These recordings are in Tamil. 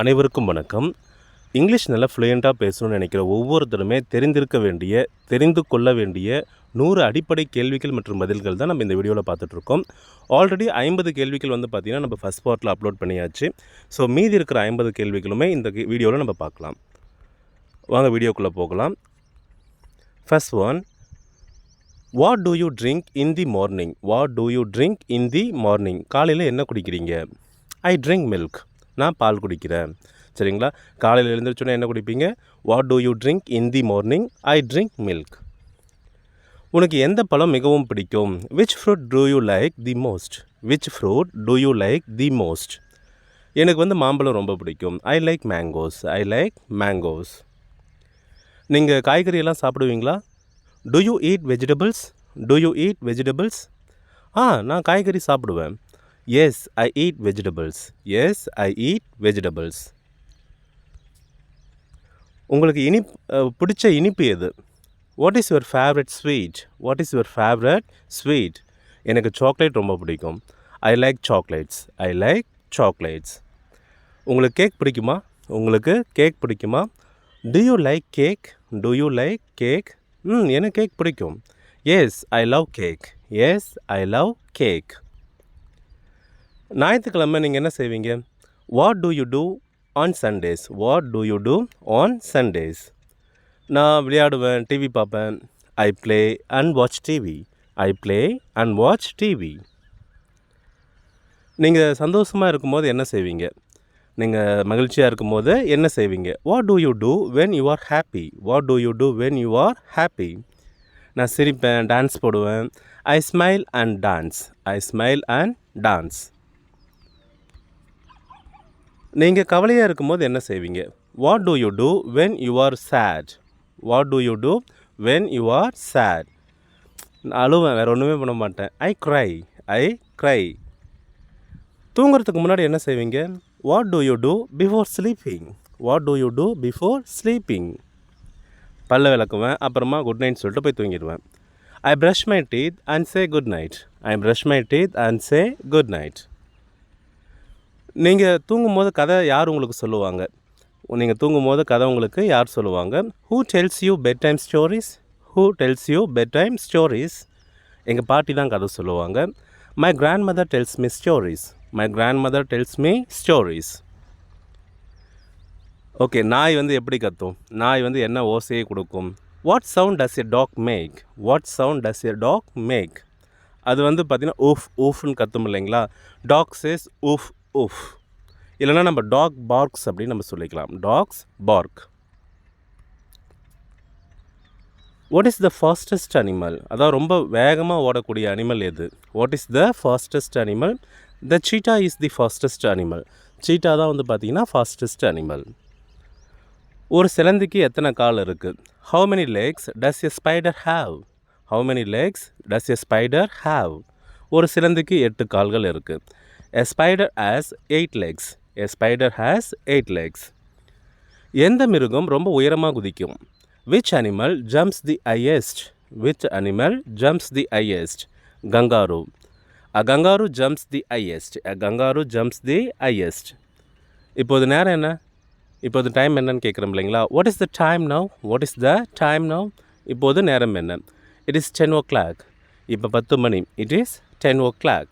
அனைவருக்கும் வணக்கம். இங்கிலீஷ் நல்லா ஃப்ளூயண்ட்டாக பேசணும்னு நினைக்கிற ஒவ்வொருத்தருமே தெரிந்திருக்க வேண்டிய தெரிந்து கொள்ள வேண்டிய நூறு அடிப்படை கேள்விகள் மற்றும் பதில்கள் தான் நம்ம இந்த வீடியோவில் பார்த்துட்ருக்கோம். ஆல்ரெடி ஐம்பது கேள்விகள் வந்து பார்த்திங்கன்னா நம்ம ஃபஸ்ட் பார்ட்டில் அப்லோட் பண்ணியாச்சு. ஸோ மீதி இருக்கிற ஐம்பது கேள்விகளுமே இந்த வீடியோவில் நம்ம பார்க்கலாம். வாங்க வீடியோக்குள்ளே போகலாம். First one what do you drink in the morning what do you drink in the morning காலையில் என்ன குடிக்கிறீங்க? ஐ ட்ரிங்க் மில்க் நான் பால் குடிக்கிறேன். சரிங்களா? காலையில் எழுந்திரிச்சோன்னே என்ன குடிப்பீங்க? What do you drink in the morning I drink milk உனக்கு எந்த பழம் மிகவும் பிடிக்கும்? Which fruit do you like the most which fruit do you like the most எனக்கு வந்து மாம்பழம் ரொம்ப பிடிக்கும். I like mangoes I like mangoes நீங்கள் காய்கறியெல்லாம் சாப்பிடுவீங்களா? Do you eat vegetables do you eat vegetables ஆ நான் காய்கறி சாப்பிடுவேன். Yes I eat vegetables yes I eat vegetables உங்களுக்கு இனிப் பிடிச்ச இனிப்பு எது? What is your favourite sweet what is your favourite sweet எனக்கு சாக்லேட் ரொம்ப பிடிக்கும். I like chocolates I like chocolates உங்களுக்கு கேக் பிடிக்குமா? உங்களுக்கு கேக் பிடிக்குமா? Do you like cake do you like cake ம் எனக்கு கேக் பிடிக்கும். Yes I love cake yes I love cake ஞாயிற்றுக்கிழமை நீங்கள் என்ன செய்வீங்க? What do you do on Sundays what do you do on Sundays நான் விளையாடுவேன் டிவி பார்ப்பேன். I play and watch TV I play and watch TV நீங்கள் சந்தோஷமாக இருக்கும்போது என்ன செய்வீங்க? நீங்கள் மகிழ்ச்சியாக இருக்கும்போது என்ன செய்வீங்க? What do you do when you are happy what do you do when you are happy நான் சிரிப்பேன் டான்ஸ் போடுவேன். I smile and dance I smile and dance நீங்கள் கவலையாக இருக்கும்போது என்ன செய்வீங்க? What do you do when you are sad what do you do when you are sad நான் அழுவேன் வேறு ஒன்றுமே பண்ண மாட்டேன். ஐ க்ரை ஐ க்ரை தூங்குறதுக்கு முன்னாடி என்ன செய்வீங்க? What do you do before sleeping what do you do before sleeping பல்ல விளக்குவேன் அப்புறமா குட் நைட் சொல்லிட்டு போய் தூங்கிடுவேன். I brush my teeth and say good night I brush my teeth and say good night நீங்கள் தூங்கும்போது கதை யார் உங்களுக்கு சொல்லுவாங்க? நீங்கள் தூங்கும்போது கதை உங்களுக்கு யார் சொல்லுவாங்க? Who tells you bed time stories who tells you bed time stories எங்கள் பாட்டி தான் கதை சொல்லுவாங்க. My grandmother tells me stories my grandmother tells me stories okay நாய் வந்து எப்படி கத்தும்? நாய் வந்து என்ன ஓசையை கொடுக்கும்? What sound does a dog make what sound does a dog make அது வந்து பார்த்திங்கன்னா ஊஃப் ஊஃப்னு கத்தும் இல்லைங்களா? டாக் சேஸ் ஊஃப் ஊஃப் இல்லைன்னா நம்ம டாக் பார்க்ஸ் அப்படின்னு நம்ம சொல்லிக்கலாம். Dogs bark what is the fastest animal அதாவது ரொம்ப வேகமாக ஓடக்கூடிய அனிமல் எது? What is the fastest animal the cheetah is the fastest animal cheetah தான் வந்து பார்த்திங்கன்னா ஃபாஸ்டஸ்ட் அனிமல் ஒரு சிலந்திக்கு எத்தனை கால் இருக்குது how many legs does a spider have how many legs does a spider have ஒரு சிலந்திக்கு எட்டு கால்கள் இருக்குது a spider has eight legs a spider has eight legs எந்த மிருகம் ரொம்ப உயரமாக குதிக்கும்? Which animal jumps the highest which animal jumps the highest kangaroo. A kangaroo jumps the highest a kangaroo jumps the highest இப்போது நேரம் என்ன? இப்போது டைம் என்னன்னு கேட்குறோம் இல்லைங்களா? What is the time now what is the time now இப்போது நேரம் என்ன? It is ten o'clock இப்போ பத்து மணி. It is ten o'clock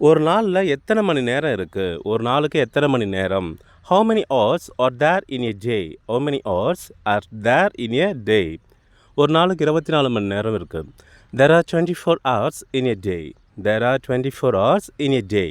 ஒரு நாளில் எத்தனை மணி நேரம் இருக்குது ஒரு நாளுக்கு எத்தனை மணி நேரம்? How many hours are there in a day how many hours are there in a day ஒரு நாளுக்கு இருபத்தி நாலு மணி நேரம் இருக்குது there are twenty four hours in a day there are twenty four hours in a day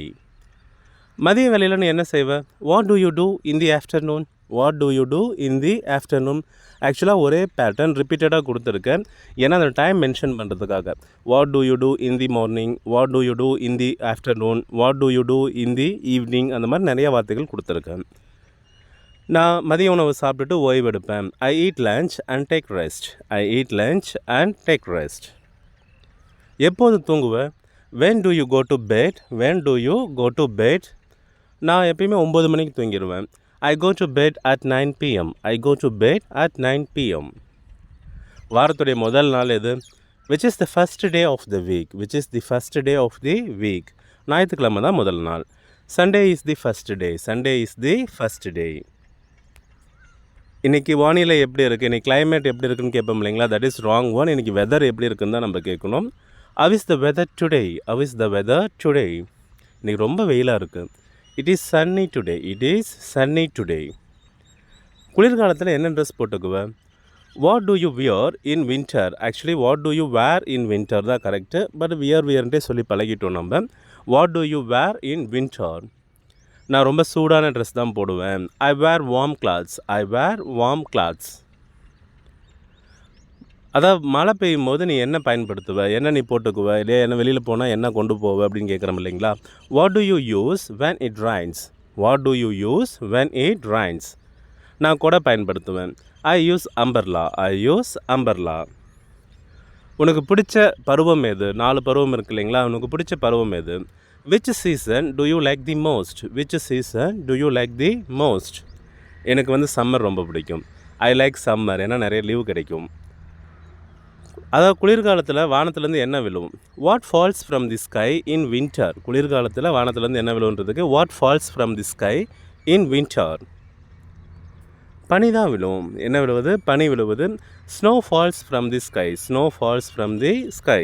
மதிய வேலையில் நீ என்ன செய்வ? What do you do in the afternoon what do you do in the afternoon ஆக்சுவலாக ஒரே பேட்டர்ன் ரிப்பீட்டடாக கொடுத்துருக்கேன். ஏன்னா அந்த டைம் மென்ஷன் பண்ணுறதுக்காக what do you do in the morning what do you do in the afternoon what do you do in the evening அந்த மாதிரி நிறைய வார்த்தைகள் கொடுத்துருக்கேன். நான் மதிய உணவு சாப்பிட்டுட்டு ஓய்வு எடுப்பேன். I eat lunch and take rest I eat lunch and take rest எப்போது தூங்குவேன்? When do you go to bed when do you go to bed நான் எப்பயுமே ஒம்பது மணிக்கு தூங்கிடுவேன் I go to bed at nine PM I go to bed at nine PM வாரத்துடைய முதல் நாள் எது? Which is the first day of the week which is the first day of the week ஞாயிற்றுக்கிழமை தான் முதல் நாள். Sunday is the first day Sunday is the first day இன்றைக்கி வானிலை எப்படி இருக்குது இன்றைக்கி கிளைமேட் எப்படி இருக்குன்னு கேட்போம் இல்லைங்களா? தட் இஸ் ராங் ஒன் இன்றைக்கி வெதர் எப்படி இருக்குன்னு தான் நம்ம கேட்கணும். How is the weather today how is the weather today இன்றைக்கி ரொம்ப வெயிலாக இருக்குது it is sunny today it is sunny today குளிர்காலத்தில் என்ன dress போட்டுக்குவேன் what do you wear in winter actually what do you wear in winter தான் கரெக்டு பட் வியர் வியர்ன்ட்டே சொல்லி பழகிட்டோம் நம்ம. What do you wear in winter நான் ரொம்ப சூடான ட்ரெஸ் தான் போடுவேன். I wear warm clothes I wear warm clothes அதாவது மழை பெய்யும் போது நீ என்ன பயன்படுத்துவ? என்ன நீ போட்டுக்குவ? இல்லையா என்ன வெளியில் போனால் என்ன கொண்டு போவ அப்படின்னு கேட்குறோம் இல்லைங்களா? What do you use when it rains what do you use when it rains நான் கூட பயன்படுத்துவேன். I use umbrella I use umbrella உனக்கு பிடிச்ச பருவம் எது? நாலு பருவம் இருக்கு இல்லைங்களா? உனக்கு பிடிச்ச பருவம் எது? Which season do you like the most which season do you like the most எனக்கு வந்து சம்மர் ரொம்ப பிடிக்கும். ஐ லைக் சம்மர் ஏன்னா நிறைய லீவு கிடைக்கும். அதாவது குளிர்காலத்தில் வானத்துலேருந்து என்ன விழுவும்? What falls from the sky in winter குளிர்காலத்தில் வானத்துலேருந்து என்ன விழுவுன்றதுக்கு what falls from the sky in winter பனி தான் விழுவும். என்ன விழுவது? பனி விழுவது. Snow falls from the sky snow falls from the sky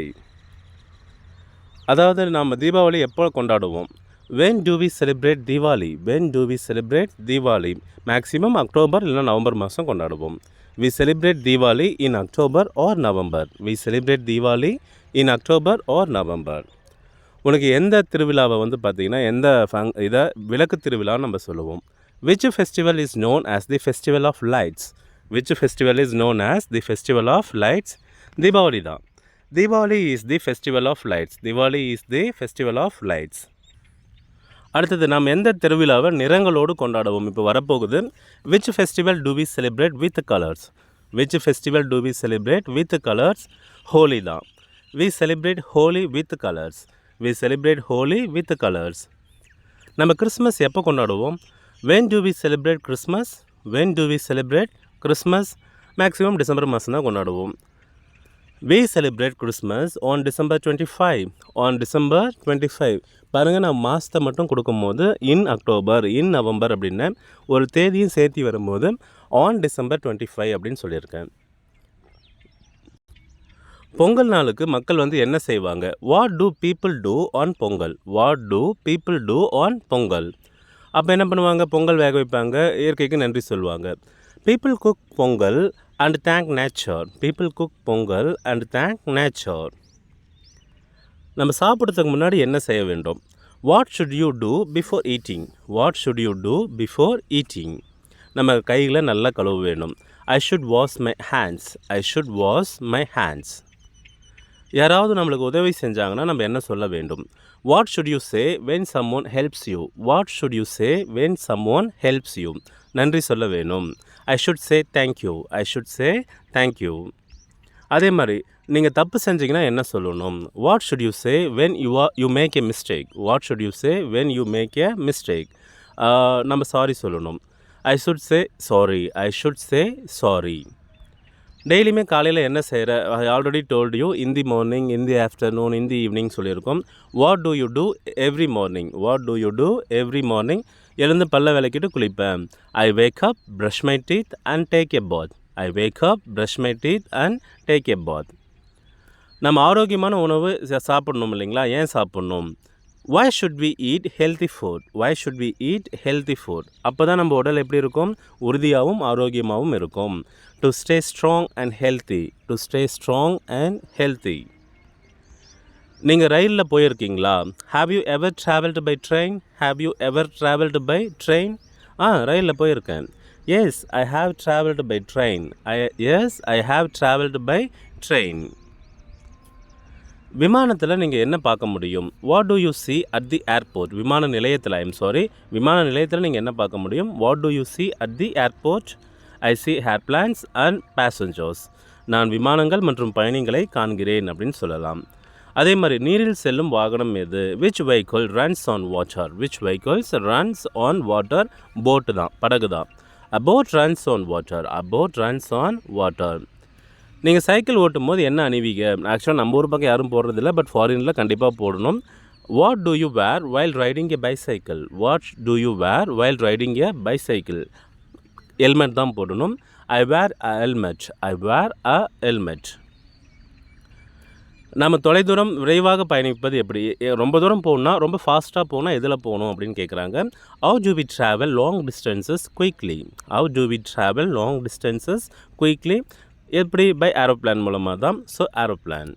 அதாவது நாம் தீபாவளி எப்போ கொண்டாடுவோம்? When do we celebrate Deepavali when do we celebrate Deepavali maximum October இல்லைனா நவம்பர் மாதம் கொண்டாடுவோம். We celebrate Deepavali in October or November we celebrate Deepavali in October or November உனக்கு எந்த திருவிழாவை வந்து பார்த்திங்கன்னா எந்த ஃபங் இதை விளக்கு திருவிழான்னு நம்ம சொல்லுவோம். Which festival is known as the festival of lights which festival is known as the festival of lights Deepavali தான். Deepavali is the festival of lights Deepavali is the festival of lights அடுத்தது நாம் எந்த திருவிழாவை நிறங்களோடு கொண்டாடுவோம்? இப்போ வரப்போகுது. Which festival do we celebrate with colours which festival do we celebrate with colours Holi தான் we celebrate Holi with colours we celebrate Holi with colours நம்ம கிறிஸ்மஸ் எப்போ கொண்டாடுவோம்? When do we celebrate Christmas when do we celebrate Christmas maximum December மாதம் தான் கொண்டாடுவோம். We celebrate Christmas on December twenty five on December twenty five பாருங்கள் நான் மாதத்தை மட்டும் கொடுக்கும்போது இன் அக்டோபர் இன் நவம்பர் அப்படின்னு ஒரு தேதியும் சேர்த்து வரும்போது ஆன் டிசம்பர் டுவெண்ட்டி ஃபைவ் அப்படின்னு சொல்லியிருக்கேன். பொங்கல் நாளுக்கு மக்கள் வந்து என்ன செய்வாங்க? What do people do on Pongal? What do people do on Pongal? அப்போ என்ன பண்ணுவாங்க? பொங்கல் வேக வைப்பாங்க. இயற்கைக்கு நன்றி சொல்லுவாங்க. People cook Pongal and thank nature people cook Pongal and thank nature நம்ம சாப்பிட்றதுக்கு முன்னாடி என்ன செய்ய வேண்டும்? What should you do before eating what should you do before eating நம்ம கைகளை நல்லா கழுவ வேணும் I should wash my hands I should wash my hands யாராவது நம்மளுக்கு உதவி செஞ்சாங்கன்னா நம்ம என்ன சொல்ல வேண்டும்? What should you say when someone helps you what should you say when someone helps you நன்றி சொல்ல வேணும் I should say thank you I should say thank you அதே மாதிரி நீங்கள் தப்பு செஞ்சீங்கன்னா என்ன சொல்லணும்? What should you say when you are you make a mistake what should you say when you make a mistake நம்ம சாரி சொல்லணும். I should say sorry I should say sorry டெய்லியுமே காலையில் என்ன செய்கிற I already told you in the morning in the afternoon in the evening சொல்லியிருக்கோம். What do you do every morning what do you do every morning எழுந்து பல்ல விளக்கிட்டு குளிப்பேன். I wake up brush my teeth and take a bath I wake up brush my teeth and take a bath நம்ம ஆரோக்கியமான உணவு சாப்பிட்ணும் இல்லைங்களா? ஏன் சாப்பிட்ணும்? Why should we eat healthy food why should we eat healthy food அப்போ தான் நம்ம உடல் எப்படி இருக்கும்? உறுதியாகவும் ஆரோக்கியமாகவும் இருக்கும். To stay strong and healthy to stay strong and healthy நீங்கள் ரயிலில் போயிருக்கீங்களா? Have you ever travelled by train have you ever travelled by train ஆ ரயிலில் போயிருக்கேன். Yes I have travelled by train I yes I have travelled by train விமானத்தில் நீங்கள் என்ன பார்க்க முடியும்? What do you see at the airport விமான நிலையத்தில் ஐம் சாரி விமான நிலையத்தில் நீங்கள் என்ன பார்க்க முடியும்? What do you see at the airport I see airplanes and passengers நான் விமானங்கள் மற்றும் பயணிகளை காண்கிறேன் அப்படின்னு சொல்லலாம். அதே மாதிரி நீரில் செல்லும் வாகனம் எது? Which vehicle runs on water which vehicles runs on water boat தான் படகு தான். A boat runs on water a boat runs on water நீங்கள் சைக்கிள் ஓட்டும் போது என்ன அணிவீங்க? ஆக்சுவலாக நம்ம ஊர் பக்கம் யாரும் போடுறதில்ல பட் ஃபாரினில் கண்டிப்பாக போடணும். What do you wear while riding a bicycle what do you wear while riding a bicycle helmet தான் போடணும். ஐ வேர் அ ஹெல்மெட் ஐ வேர் அ ஹெல்மெட் நம்ம தொலைதூரம் விரைவாக பயணிப்பது எப்படி? ரொம்ப தூரம் போகணுன்னா ரொம்ப ஃபாஸ்ட்டாக போனால் எதில் போகணும் அப்படின்னு கேட்குறாங்க how to we travel long distances quickly how to we travel long distances quickly எப்படி? பை ஏரோப்ளான் மூலமாக தான் ஸோ ஏரோப்ளான்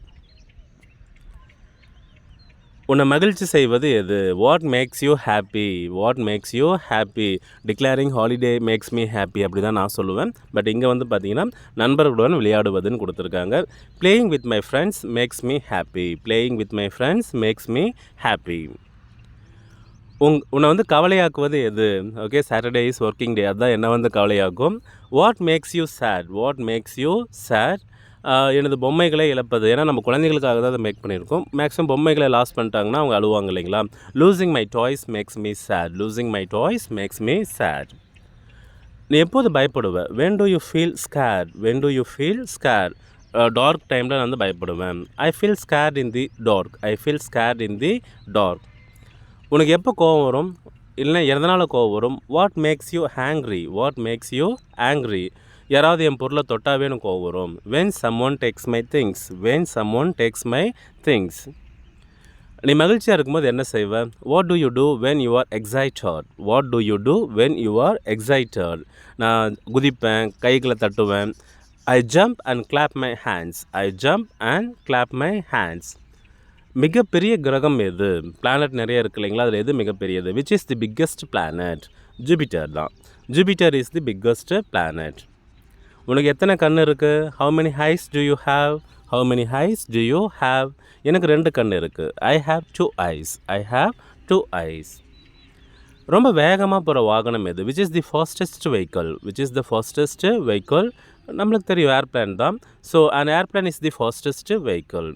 உன்னை மகிழ்ச்சி செய்வது எது? What makes you happy what makes you happy declaring holiday makes me happy அப்படி தான் நான் சொல்லுவேன். பட் இங்கே வந்து பார்த்தீங்கன்னா நண்பர்களுடன் விளையாடுவதுன்னு கொடுத்துருக்காங்க. Playing with my friends makes me happy playing with my friends makes me happy உங் உன்னை வந்து கவலையாக்குவது எது? Okay Saturday is working day அதுதான் என்ன வந்து கவலையாக்கும்? What makes you sad what makes you sad எனது பொம்மைகளை இழப்பது. ஏன்னா நம்ம குழந்தைகளுக்காக தான் அதை மேக் பண்ணியிருக்கோம். மேக்ஸிமம் பொம்மைகளை லாஸ் பண்ணிட்டாங்கன்னா அவங்க அழுவாங்க இல்லைங்களா? Losing my toys makes me sad losing my toys makes me sad நீ எப்போது பயப்படுவேன் when do you feel scare when do you feel scare dark டைமில் நான் வந்து பயப்படுவேன். I feel scared in the dark I feel scared in the dark உனக்கு எப்போ கோவம் வரும்? இல்லைன்னா எதனால் கோவம் வரும்? What makes you angry what makes you angry யாராவது என் பொருளை தொட்டாவே எனக்கு கோவம் வரும். When someone takes my things when someone takes my things நீ மகிழ்ச்சியாக இருக்கும்போது என்ன செய்வ? What do you do when you are excited what do you do when you are excited நான் குதிப்பேன் கைகளை தட்டுவேன். I jump and clap my hands I jump and clap my hands மிகப்பெரிய கிரகம் எது? பிளானட் நிறைய இருக்கு இல்லைங்களா? அதில் எது மிகப்பெரியது? Which is the biggest planet Jupiter தான். Jupiter is the biggest planet உனக்கு எத்தனை கண் இருக்குது how many eyes do you have how many eyes do you have எனக்கு ரெண்டு கண் இருக்குது I have two eyes I have two eyes ரொம்ப வேகமாக போகிற வாகனம் எது? Which is the fastest vehicle which is the fastest vehicle நம்மளுக்கு தெரியும் ஏர்பிளான் தான். So and airplane is the fastest vehicle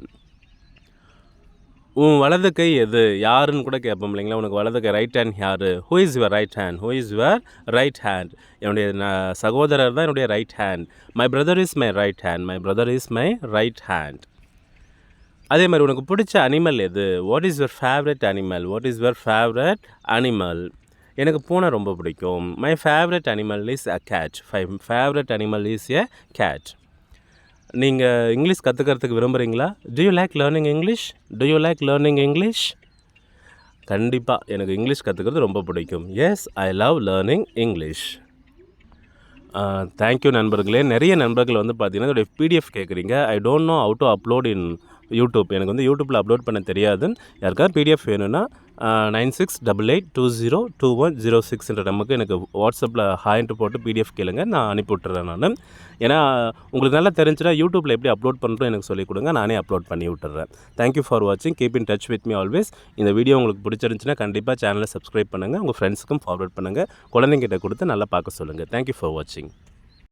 உன் வலது கை எது? யாருன்னு கூட கேட்போம் இல்லைங்களா? உனக்கு வலது கை ரைட் ஹேண்ட் யார்? Who is your right hand who is your right hand என்னுடைய ந- சகோதரர் தான் என்னுடைய right hand my brother is my right hand my brother is my right hand அதே மாதிரி உனக்கு பிடிச்ச அனிமல் எது? What is your favourite animal what is your favourite animal எனக்கு பூனை ரொம்ப பிடிக்கும். My favourite animal is a cat my favourite animal is a cat நீங்கள் இங்கிலீஷ் கற்றுக்கிறதுக்கு விரும்புகிறீங்களா do you like learning English do you like learning English கண்டிப்பாக எனக்கு இங்கிலீஷ் கற்றுக்கிறது ரொம்ப பிடிக்கும். Yes I love learning English thank you நண்பர்களே. நிறைய நண்பர்கள் வந்து பார்த்தீங்கன்னா இதோடைய பிடிஎஃப் கேட்குறீங்க I don't know how to upload in YouTube. எனக்கு வந்து யூடியூப்பில் அப்லோட் பண்ண தெரியாதுன்னு யாருக்காவது பிடிஎஃப் வேணும்னா nine six double eight two zero two one zero சிக்ஸ்ன்ற நமக்கு எனக்கு வாட்ஸ்அப்பில் ஹாயின்ட்டு போட்டு பிடிஎஃப் கேளுங்க நான் அனுப்பி விட்டுறேன் நான். ஏன்னா உங்களுக்கு நல்லா தெரிஞ்சுனா யூடியூப்பில் எப்படி அப்லோட் பண்ணுறோம் எனக்கு சொல்லிக் கொடுங்க நானே அப்லோட் பண்ணி விட்டுறேன். தேங்க்யூ ஃபார் வாட்சிங் keep in touch with me always இந்த வீடியோ உங்களுக்கு பிடிச்சிருந்துச்சுன்னா கண்டிப்பாக சேனலை சப்ஸ்கிரைப் பண்ணுங்கள் உங்கள் ஃப்ரெண்ட்ஸுக்கும் ஃபார்வர்ட் பண்ணுங்கள் குழந்தைங்கிட்ட கொடுத்து நல்லா பார்க்க சொல்லுங்கள் தேங்க்யூ ஃபார் வாட்சிங்